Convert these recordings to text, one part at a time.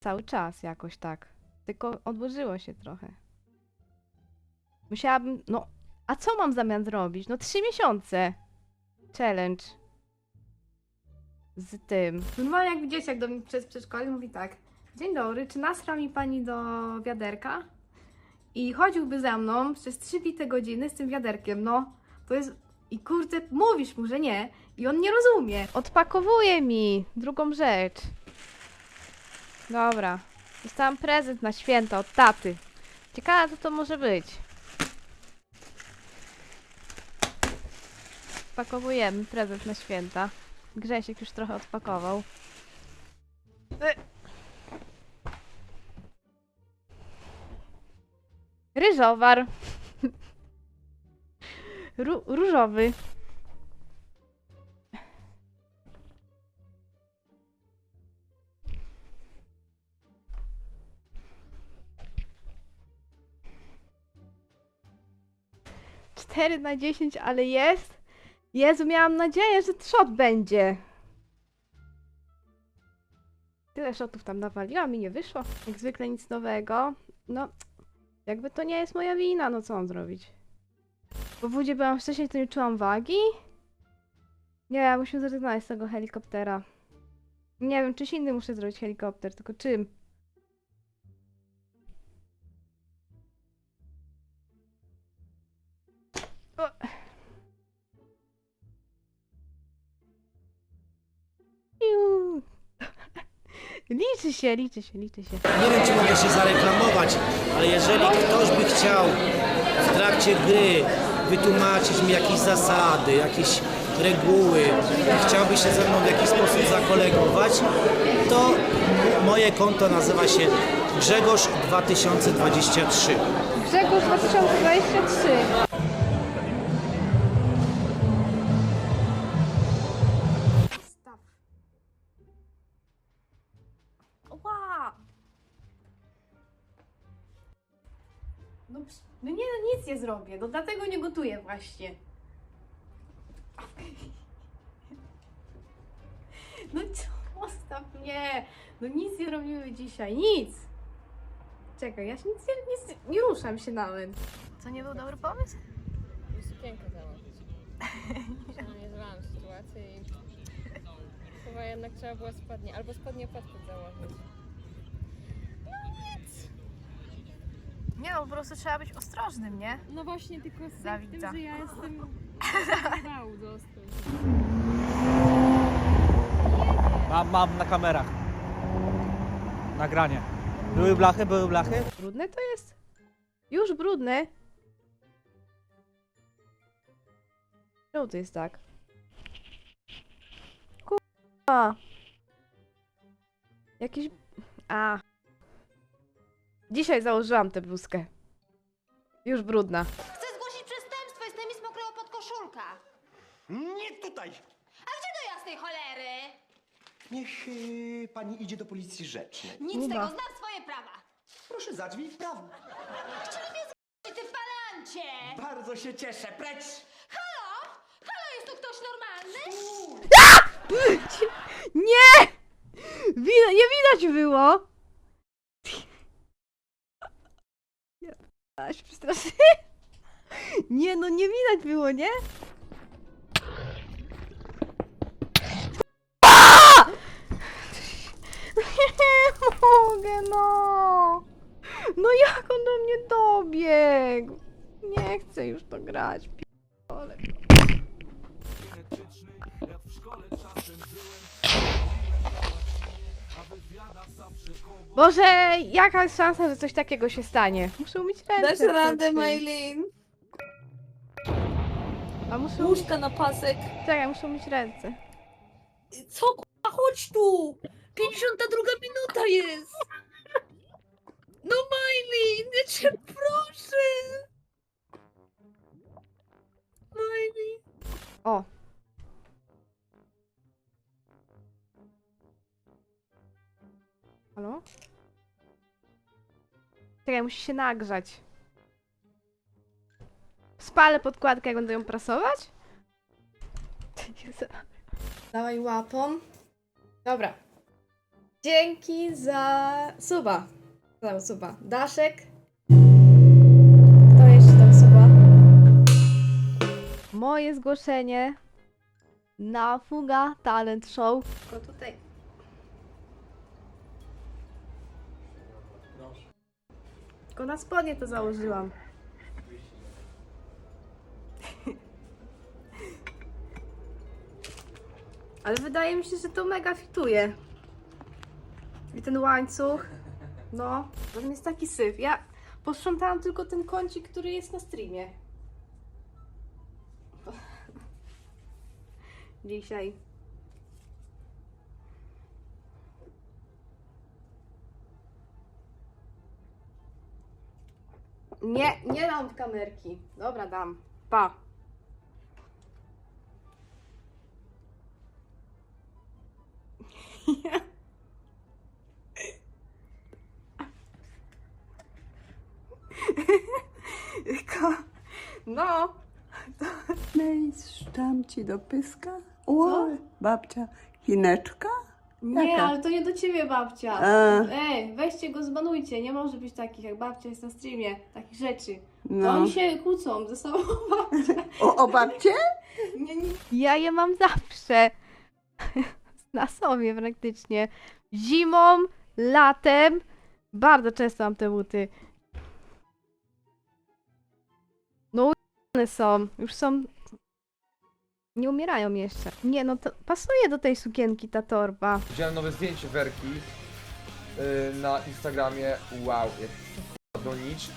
cały czas jakoś tak. Tylko odłożyło się trochę. Musiałabym. No, a co mam w zamian zrobić? No, trzy miesiące. Challenge. Z tym. Normalnie jak dzieciak do mnie przez przedszkole mówi tak. Dzień dobry, czy nasra mi pani do wiaderka? I chodziłby za mną przez trzy bite godziny z tym wiaderkiem. No, to jest. I kurde, mówisz mu, że nie. I on nie rozumie. Odpakowuje mi drugą rzecz. Dobra. Dostałam prezent na święta od taty. Ciekawe, co to może być. Pakowujemy prezent na święta. Grzesiek już trochę odpakował. Ryżowar. Ró- różowy. Cztery na 10, ale jest. Jezu, miałam nadzieję, że shot będzie. Tyle shotów tam nawaliłam i nie wyszło. Jak zwykle nic nowego. No, jakby to nie jest moja wina, no co mam zrobić? Bo w wodzie byłam wcześniej, to nie czułam wagi. Nie, ja musimy zrezygnować z tego helikoptera. Nie wiem, czyś inny muszę zrobić helikopter, tylko czym? Liczy się, liczy się, liczy się. Nie wiem, czy mogę się zareklamować, ale jeżeli ktoś by chciał w trakcie gry wytłumaczyć mi jakieś zasady, jakieś reguły, i chciałby się ze mną w jakiś sposób zakolegować, to moje konto nazywa się Grzegorz 2023. Grzegorz 2023. No, no nie, no nic nie zrobię, no dlatego nie gotuję właśnie. No co, zostaw mnie! No nic nie robimy dzisiaj, nic! Czekaj, ja się nic nie, nic, nie ruszam się nawet. Co nie był dobry pomysł? I sukienkę założyć. Przynajmniej złamałam sytuację i chyba jednak trzeba było spodnie, albo spodnie pod spód założyć. Nie no, po prostu trzeba być ostrożnym, nie? No właśnie, tylko z tym, że ja jestem bał dostać. Mam, mam na kamerach. Nagranie. Były blachy, były blachy? Brudne to jest? Już brudne? Czemu to jest tak? Kurwa. Jakiś... A. Dzisiaj założyłam tę bluzkę. Już brudna. Chcę zgłosić przestępstwo, jestem Miss Mokreło pod koszulka. Nie tutaj! A gdzie do jasnej cholery? Niech y, pani idzie do policji rzecznej. Nic z Kuba. tego, znam swoje prawa. Proszę zadrzwi w prawo. Ty, ty palancie! Bardzo się cieszę, precz! Halo? Halo, jest tu ktoś normalny? Nie! Nie widać było! Się przestraszyłem. Nie no, nie widać było, nie? Nie mogę, no! No jak on do mnie dobiegł? Nie chcę już to grać, p***ole. Boże, jaka jest szansa, że coś takiego się stanie? Muszę umyć ręce. Dasz radę, wcześniej. Maylin. A muszę. Łóżka na pasek. Czekaj, muszę umyć ręce. Co k***a, chodź tu! 52 minuta jest! No Maylin, ja cię proszę! Maylin. O. Czekaj, musi się nagrzać. Spalę podkładkę, jak będę ją prasować? Dawaj łapą. Dobra. Dzięki za suba. Za suba. Daszek. Kto jeszcze tam suba? Moje zgłoszenie na Fuga Talent Show. Tylko tutaj. Tylko na spodnie to założyłam. Ale wydaje mi się, że to mega fituje. I ten łańcuch. No, on jest taki syf. Ja posprzątałam tylko ten kącik, który jest na streamie. Dzisiaj. Nie, nie dam w kamerki. Dobra, dam. Pa. No. Szczam ci do pyska? O, babcia, chineczka? Nie, Jaka? ale to nie do ciebie, babcia. A. Ej, weźcie go, zbanujcie. Nie może być takich, jak babcia jest na streamie. Takich rzeczy. To No. oni się kłócą ze sobą, babcia. O, o babcie? Nie, nie. Ja je mam zawsze. Na sobie praktycznie. Zimą, latem. Bardzo często mam te buty. No one są. Już są... Nie umierają jeszcze. Nie no, to pasuje do tej sukienki ta torba. Widziałem nowe zdjęcie Werki yy, na Instagramie. Wow, jak k***a doniczki.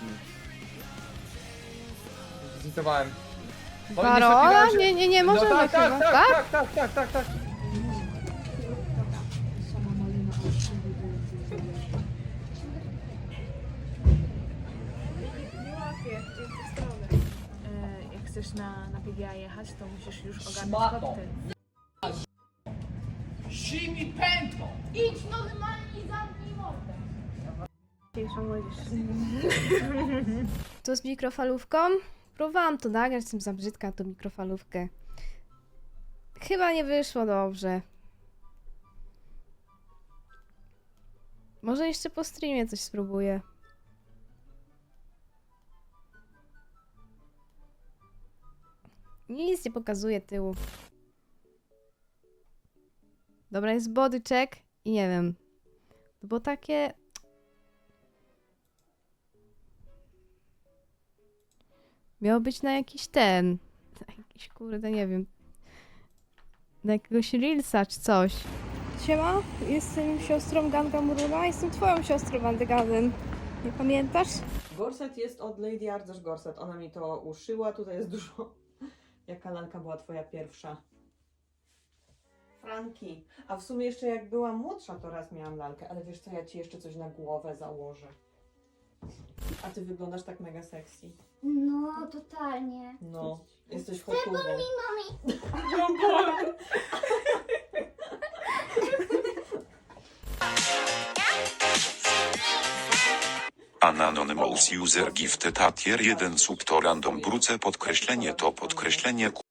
Zlicytowałem. No i niestety Barola? się- Nie, nie, nie, No możemy tak, chyba, tak, tak, tak, tak, tak, tak, tak. Chcesz na, na PGA jechać, to musisz już ogarnąć koktajl. Idź normalnie i zamknij mordę. Tu z mikrofalówką? Próbowałam to nagrać, jestem za brzydka na tą mikrofalówkę. Chyba nie wyszło dobrze. Może jeszcze po streamie coś spróbuję. Nic nie pokazuje tyłu. Dobra, jest body check i nie wiem. To było takie... Miał być na jakiś ten. Na jakiś kurde, nie wiem. Na jakiegoś Reelsa czy coś. Siema, jestem siostrą Ganga Murula, jestem twoją siostrą Wandygaden. Nie pamiętasz? Gorset jest od Lady Arderz Gorset. Ona mi to uszyła. Tutaj jest dużo. Jaka lalka była twoja pierwsza? Franki. A w sumie jeszcze jak byłam młodsza, to raz miałam lalkę. Ale wiesz co, ja ci jeszcze coś na głowę założę. A ty wyglądasz tak mega sexy. No, totalnie. No, jesteś hotową. Anonymous user gifted atier 1 sub to random bruce podkreślenie to podkreślenie lubię.